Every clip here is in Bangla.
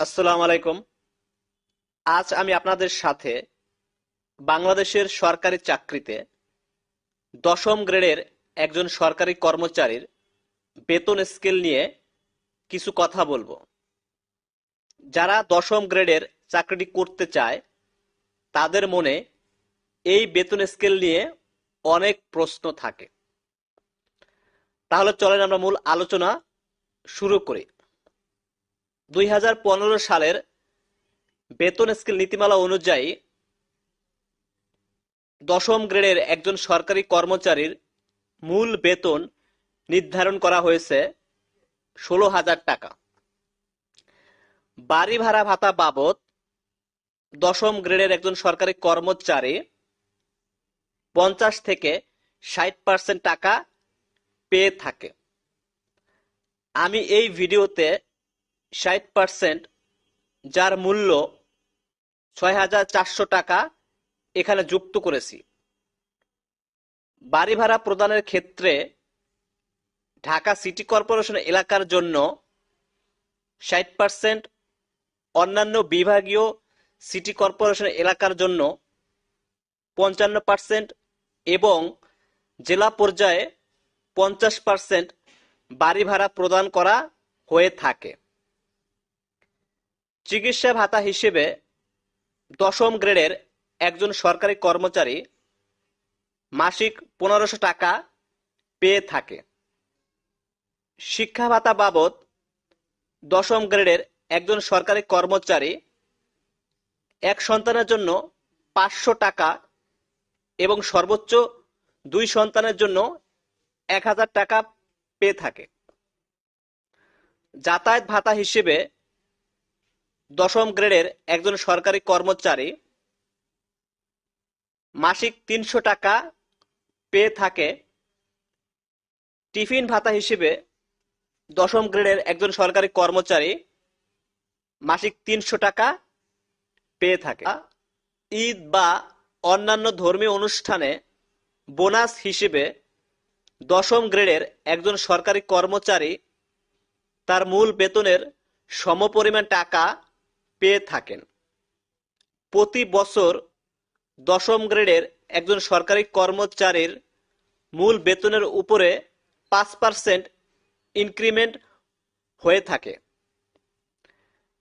আসসালামু আলাইকুম। আজ আমি আপনাদের সাথে বাংলাদেশের সরকারি চাকরিতে দশম গ্রেডের একজন সরকারি কর্মচারীর বেতন স্কেল নিয়ে কিছু কথা বলব। যারা দশম গ্রেডের চাকরিটি করতে চায়, তাদের মনে এই বেতন স্কেল নিয়ে অনেক প্রশ্ন থাকে। তাহলে চলেন আমরা মূল আলোচনা শুরু করি। দুই হাজার পনেরো সালের বেতন স্কেল নীতিমালা অনুযায়ী দশম গ্রেডের একজন সরকারি কর্মচারীর মূল বেতন নির্ধারণ করা হয়েছে ষোলো হাজার টাকা। বাড়ি ভাড়া ভাতা বাবদ দশম গ্রেডের একজন সরকারি কর্মচারী পঞ্চাশ থেকে ষাট পার্সেন্ট টাকা পেয়ে থাকে। আমি এই ভিডিওতে ষাট পার্সেন্ট যার মূল্য ছয় হাজার চারশো টাকা এখানে যুক্ত করেছি। বাড়ি ভাড়া প্রদানের ক্ষেত্রে ঢাকা সিটি কর্পোরেশন এলাকার জন্য ষাট পার্সেন্ট অন্যান্য বিভাগীয় সিটি কর্পোরেশন এলাকার জন্য পঞ্চান্ন পার্সেন্ট এবং জেলা পর্যায়ে পঞ্চাশ পার্সেন্ট বাড়ি ভাড়া প্রদান করা হয়ে থাকে। চিকিৎসা ভাতা হিসেবে দশম গ্রেডের একজন সরকারি কর্মচারী মাসিক পনেরোশো টাকা পেয়ে থাকে। শিক্ষা ভাতা বাবদ দশম গ্রেডের একজন সরকারি কর্মচারী এক সন্তানের জন্য পাঁচশো টাকা এবং সর্বোচ্চ দুই সন্তানের জন্য এক হাজার টাকা পেয়ে থাকে। যাতায়াত ভাতা হিসেবে দশম গ্রেডের একজন সরকারি কর্মচারী মাসিক তিনশো টাকা পেয়ে থাকে টিফিন ভাতা হিসেবে দশম গ্রেডের একজন সরকারি কর্মচারী মাসিক তিনশো টাকা পেয়ে থাকে। ঈদ বা অন্যান্য ধর্মীয় অনুষ্ঠানে বোনাস হিসেবে দশম গ্রেডের একজন সরকারি কর্মচারী তার মূল বেতনের সমপরিমাণ টাকা পেয়ে থাকেন। প্রতি বছর দশম গ্রেডের একজন সরকারি কর্মচারীর মূল বেতনের উপরে পাঁচ পার্সেন্ট ইনক্রিমেন্ট হয়ে থাকে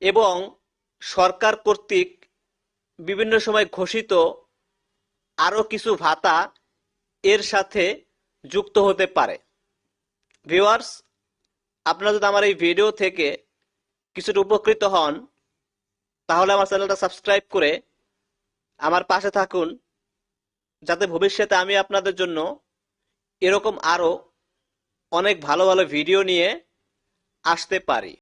এবং সরকার কর্তৃক বিভিন্ন সময় ঘোষিত আরও কিছু ভাতা এর সাথে যুক্ত হতে পারে। ভিউয়ার্স, আপনারা যদি আমার এই ভিডিও থেকে কিছুটা উপকৃত হন তাহলে আমার চ্যানেলটা সাবস্ক্রাইব করে আমার পাশে থাকুন, যাতে ভবিষ্যতে আমি আপনাদের জন্য এরকম আরও অনেক ভালো ভালো ভিডিও নিয়ে আসতে পারি।